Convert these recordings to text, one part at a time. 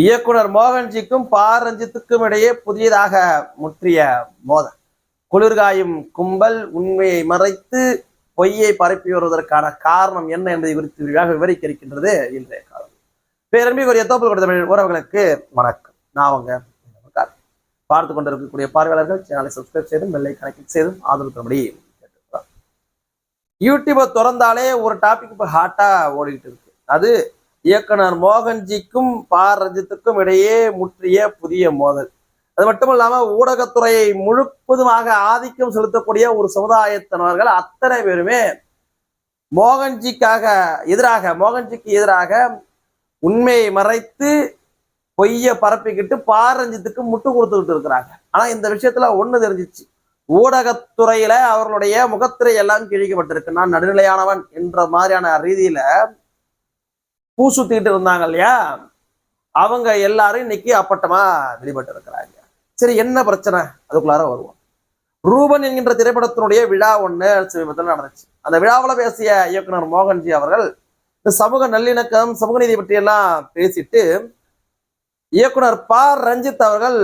இயக்குனர் மோகன்ஜிக்கும் பாரஞ்சித்துக்கும் இடையே புதியதாக முற்றிய மோதல். குளிர்காயும் கும்பல் உண்மையை மறைத்து பொய்யை பரப்பி வருவதற்கான காரணம் என்ன என்பதை குறித்து விரிவாக விவரிக்க இருக்கின்றது இன்றைய காலம். பேரன்பிற்குரிய தோப்பல் கொடுத்த உறவுகளுக்கு வணக்கம். நான் அவங்க பார்த்து கொண்டிருக்கக்கூடிய பார்வையாளர்கள் சேனலை சப்ஸ்கிரைப் செய்தும் வெள்ளை கணக்கில் செய்தும் ஆதரவு தரும்படி யூடியூபை திறந்தாலே ஒரு டாபிக் இப்போ ஹாட்டா ஓடிக்கிட்டு இருக்கு. அது இயக்குனர் மோகன்ஜிக்கும் பா ரஞ்சித்துக்கும் இடையே முற்றிய புதிய மோதல். அது மட்டும் இல்லாமல் ஊடகத்துறையை முழுப்பதுமாக ஆதிக்கம் செலுத்தக்கூடிய ஒரு சமுதாயத்தினர்கள் அத்தனை பேருமே மோகன்ஜிக்காக எதிராக மோகன்ஜிக்கு எதிராக உண்மையை மறைத்து பொய்ய பரப்பிக்கிட்டு பா ரஞ்சித்துக்கு முட்டு கொடுத்துக்கிட்டு இருக்கிறாங்க. ஆனா இந்த விஷயத்துல ஒண்ணு தெரிஞ்சிச்சு. ஊடகத்துறையில அவர்களுடைய முகத்திரை எல்லாம் கிழிக்கப்பட்டிருக்கு. நான் நடுநிலையானவன் என்ற மாதிரியான ரீதியில பூ சுத்திக்கிட்டு இருந்தாங்க இல்லையா? அவங்க எல்லாரும் இன்னைக்கு அப்பட்டமா வெளிப்பட்டு இருக்கிறாங்க சரி என்ன பிரச்சனை? அதுக்குள்ளார வருவோம். ரூபன் என்கின்ற திரைப்படத்தினுடைய விழா ஒண்ணு சமீபத்தில் நடந்துச்சு. அந்த விழாவில் பேசிய இயக்குனர் மோகன்ஜி அவர்கள் இந்த சமூக நல்லிணக்கம் சமூக நீதி பற்றி எல்லாம் பேசிட்டு இயக்குனர் ப. ரஞ்சித் அவர்கள்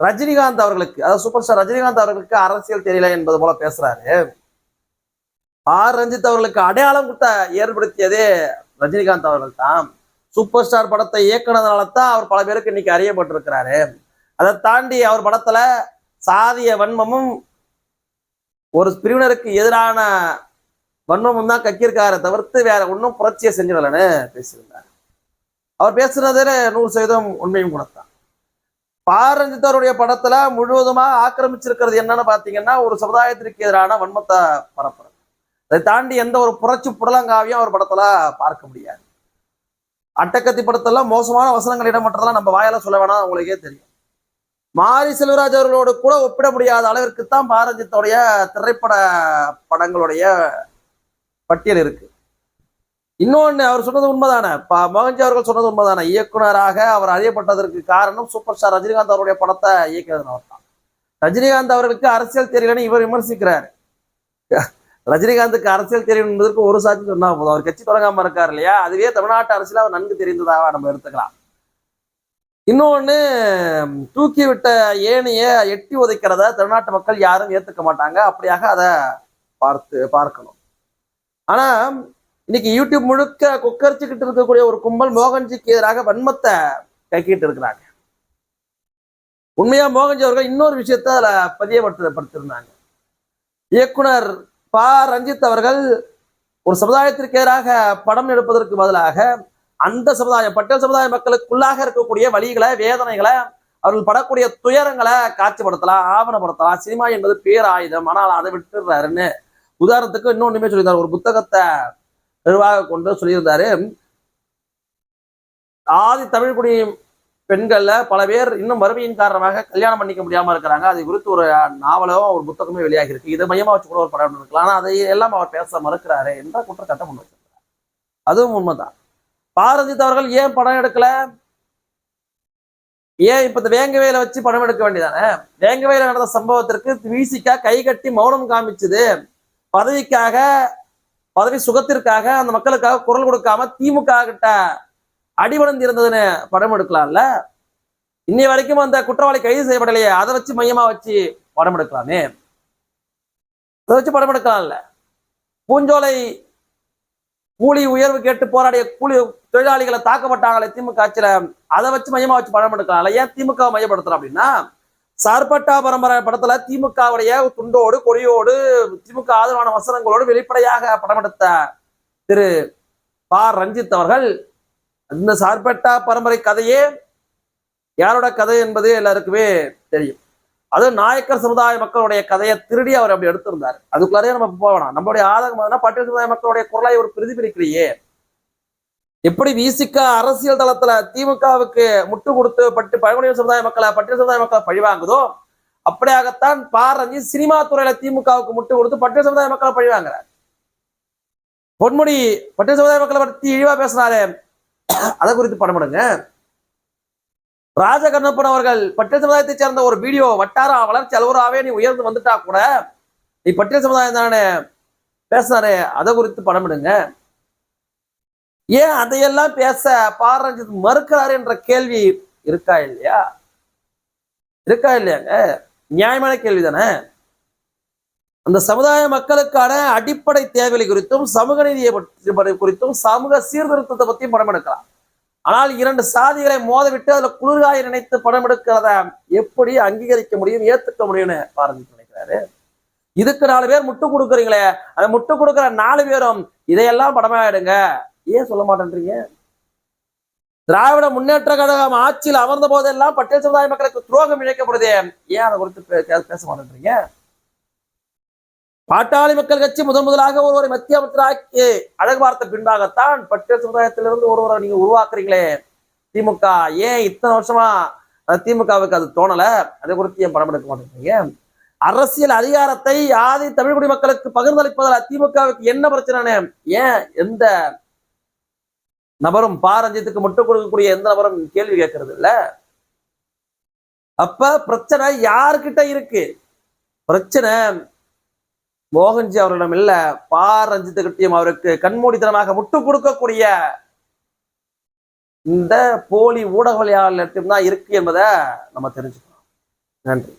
ரஜினிகாந்த் அவர்களுக்கு அதாவது சூப்பர் ஸ்டார் ரஜினிகாந்த் அவர்களுக்கு அரசியல் தெரியல என்பது போல பேசுறாரு. ஆர் ரஞ்சித் அவர்களுக்கு அடையாளம் கொடுத்த ஏற்படுத்தியதே ரஜினிகாந்த் அவர்கள் தான் சூப்பர் ஸ்டார் படத்தை இயக்குனதுனால தான் அவர் பல பேருக்கு இன்னைக்கு அறியப்பட்டிருக்கிறாரு. அதை தாண்டி அவர் படத்துல சாதிய வன்மமும் ஒரு பிரிவினருக்கு எதிரான வன்மமும் தான் கக்கியிருக்காரு தவிர்த்து வேற ஒன்றும் புரட்சியை செஞ்சிடலன்னு பேசியிருந்தார். அவர் பேசுனதுல நூறு சதவீதம் உண்மையும் குணத்தான் பாரஞ்சித் அவருடைய படத்துல முழுவதுமா ஆக்கிரமிச்சிருக்கிறது என்னன்னு பாத்தீங்கன்னா ஒரு சமுதாயத்திற்கு எதிரான வன்மத்தை பரப்புறது. அதை தாண்டி எந்த ஒரு புரட்சி புடலங்காவையும் அவர் படத்துல பார்க்க முடியாது. அட்டக்கத்தி படத்துல மோசமான வசனங்கள் இடமற்றதெல்லாம் நம்ம வாயால சொல்ல வேணாம் உங்களுக்கே தெரியும். மாரி செல்வராஜ் அவர்களோடு கூட ஒப்பிட முடியாத அளவிற்கு தான் பாரஞ்சித்தோடைய திரைப்பட படங்களுடைய பட்டியல் இருக்கு. இன்னொன்னு அவர் சொன்னது உண்மைதானே? பா மோகன்ஜி அவர்கள் சொன்னது உண்மைதானே? இயக்குனராக அவர் அறியப்பட்டதற்கு காரணம் சூப்பர் ஸ்டார் ரஜினிகாந்த் அவருடைய படத்தை இயக்கிறதுனால தான் ரஜினிகாந்த் அவர்களுக்கு அரசியல் தெரியலன்னு இவர் விமர்சிக்கிறார். ரஜினிகாந்துக்கு அரசியல் தெரியும் என்பதற்கு ஒரு சாட்சி சொன்னா போதும். அவர் கட்சி தொடங்காம இருக்கார் இல்லையா? அதுவே தமிழ்நாட்டு அரசியல் அவர் நன்கு தெரிந்ததாக நம்ம எடுத்துக்கலாம். இன்னொன்னு தூக்கி விட்ட ஏனைய எட்டி உதைக்கிறத தமிழ்நாட்டு மக்கள் யாரும் ஏத்துக்க மாட்டாங்க. அப்படியாக அதை பார்த்து பார்க்கணும். ஆனா இன்னைக்கு யூடியூப் முழுக்க கொக்கரிச்சுக்கிட்டு இருக்கக்கூடிய ஒரு கும்பல் மோகன்ஜிக்கு எதிராக வன்மத்தை கைக்கிட்டு இருக்கிறாங்க. உண்மையா மோகன்ஜி அவர்கள் இன்னொரு விஷயத்த அதில் பதியப்படுத்த படுத்திருந்தாங்க. இயக்குனர் பா. ரஞ்சித் அவர்கள் ஒரு சமுதாயத்திற்கு எதிராக படம் எடுப்பதற்கு பதிலாக அந்த சமுதாயம் பட்டேல் சமுதாய மக்களுக்குள்ளாக இருக்கக்கூடிய வழிகளை வேதனைகளை அவர்கள் படக்கூடிய துயரங்களை காட்சிப்படுத்தலாம் ஆவணப்படுத்தலாம். சினிமா என்பது பேராயுதம். ஆனால் அதை விட்டுறாருன்னு உதாரணத்துக்கு இன்னொன்றுமே சொல்லியிருந்தார். ஒரு புத்தகத்தை நிர்வாக கொண்டு சொல்லியிருந்தாரு. ஆதி தமிழ்குடி பெண்கள்ல பல பேர் இன்னும் வறுமையின் காரணமாக கல்யாணம் பண்ணிக்க முடியாம இருக்கிறாங்க. அது குறித்து ஒரு நாவலோ ஒரு புத்தகமே வெளியாகி இருக்கு இதை மையமா வச்சு கூட ஒரு படம் இருக்கலாம். ஆனா அதை எல்லாம் அவர் பேச மறுக்கிறாரு என்ற குற்றச்சாட்டை முன் வச்சிருக்கிறார். அதுவும் உண்மைதான். பாரதித் அவர்கள் ஏன் படம் எடுக்கல? ஏன் இப்ப இந்த வேங்கவேல வச்சு படம் எடுக்க வேண்டியதானே? வேங்க வயல நடந்த சம்பவத்திற்கு வீசிக்கா கை கட்டி மௌனம் காமிச்சது. பதவிக்காக பதவி சுகத்திற்காக அந்த மக்களுக்காக குரல் கொடுக்காம திமுக கிட்ட அடிபடந்து இருந்ததுன்னு படம் எடுக்கலாம்ல? இன்னை வரைக்கும் அந்த குற்றவாளி கைது செய்யப்படலையே அதை வச்சு மையமா வச்சு படம் எடுக்கலாமே? அதை வச்சு படம் எடுக்கலாம்ல? பூஞ்சோலை கூலி உயர்வு கேட்டு போராடிய கூலி தொழிலாளிகளை தாக்கப்பட்டாங்களே திமுக ஆட்சியில அதை வச்சு மையமா வச்சு படம் எடுக்கலாம்ல? ஏன் திமுக மையப்படுத்துறோம் அப்படின்னா சார்பட்டா பரம்பரை படத்துல திமுகவுடைய துண்டோடு கொடியோடு திமுக ஆதரவான வசனங்களோடு வெளிப்படையாக படம் எடுத்த திரு பா. ரஞ்சித் அவர்கள் இந்த சார்பட்டா பரம்பரை கதையே யாரோட கதை என்பது எல்லாருக்குமே தெரியும். அது நாயக்கர் சமுதாய மக்களுடைய கதையை திருடி அவர் அப்படி எடுத்திருந்தார். அதுக்குள்ளாரே நம்ம போகலாம் நம்மளுடைய ஆதகம் பட்டியல் சமுதாய மக்களுடைய குரலை ஒரு பிரதிபலிக்கிறையே. எப்படி விசிக அரசியல் தளத்துல திமுகவுக்கு முட்டு கொடுத்து பட்டு பழங்குடியின சமுதாய மக்களை பட்டியல் சமுதாய மக்களை பழிவாங்குதோ அப்படியாகத்தான் பாரஞ்சி சினிமா துறையில திமுகவுக்கு முட்டு கொடுத்து பட்டியல் சமுதாய மக்களை பழிவாங்குறார். பொன்முடி பட்டியல் சமுதாய மக்களை பத்தி இழிவா பேசினாரு அதை குறித்து படம் எடுங்க. ராஜகண்ணப்பன் அவர்கள் பட்டியல் சமுதாயத்தை சேர்ந்த ஒரு வீடியோ வட்டார வளர்ச்சி அலுவலராகவே நீ உயர்ந்து வந்துட்டா கூட நீ பட்டியல் சமுதாயம் தானே பேசினாரு அதை குறித்து படம் எடுங்க. ஏன் அதையெல்லாம் பேச பா ரஞ்சித் மறுக்கிறாரு என்ற கேள்வி இருக்கா இல்லையா? இருக்கா இல்லையாங்க? நியாயமான கேள்வி தானே அந்த சமுதாய மக்களுக்கான அடிப்படை தேவைகளை குறித்தும் சமூக நீதியை பற்றி குறித்தும் சமூக சீர்திருத்தத்தை பற்றியும் படம் எடுக்கலாம். ஆனால் இரண்டு சாதிகளை மோதவிட்டு அதுல குளிர்காய நினைத்து படம் எடுக்கிறத எப்படி அங்கீகரிக்க முடியும் ஏத்துக்க முடியும்னு பாரதி நினைக்கிறாரு. இதுக்கு நாலு பேர் முட்டு கொடுக்குறீங்களே அந்த முட்டு கொடுக்குற நாலு பேரும் இதையெல்லாம் படமா எடுங்க. ஏன் சொல்ல மாட்டேன்றீங்க? திராவிட முன்னேற்ற கழகம் ஆட்சியில் அமர்ந்த போதெல்லாம் பட்டேல் சமுதாய மக்களுக்கு துரோகம் இழைக்கப்படுதே. ஏன் அதை குறித்து பேச மாட்டேன்றீங்க? பாட்டாளி மக்கள் கட்சி முதன் முதலாக ஒருவரை மத்திய அமைச்சராக்கி அழகு பார்த்த பின்பாகத்தான் பட்டியல் சமுதாயத்திலிருந்து ஒருவரை நீங்க உருவாக்குறீங்களே. திமுக. ஏன் இத்தனை வருஷமா திமுகவுக்கு அது தோணல? அதை குறித்து ஏன் படம் எடுக்க மாட்டேங்கிறீங்க? அரசியல் அதிகாரத்தை ஆதி தமிழ் குடி மக்களுக்கு பகிர்ந்தளிப்பதில் திமுகவுக்கு என்ன பிரச்சனை ஏன் எந்த நபரும் பாரஞ்சித்துக்கு முட்டுக் கொடுக்கக்கூடிய எந்த நபரும் கேள்வி கேட்கறது இல்ல? அப்ப பிரச்சனை யாருக்கிட்ட இருக்கு? பிரச்சனை மோகன்ஜி அவர்களிடம் இல்ல பா ரஞ்சித் கிட்டையும் அவருக்கு கண்மூடித்தனமாக முட்டு கொடுக்கக்கூடிய இந்த போலி ஊடகவியலாளர்களிடம் தான் இருக்கு என்பதை நம்ம தெரிஞ்சுக்கணும். நன்றி.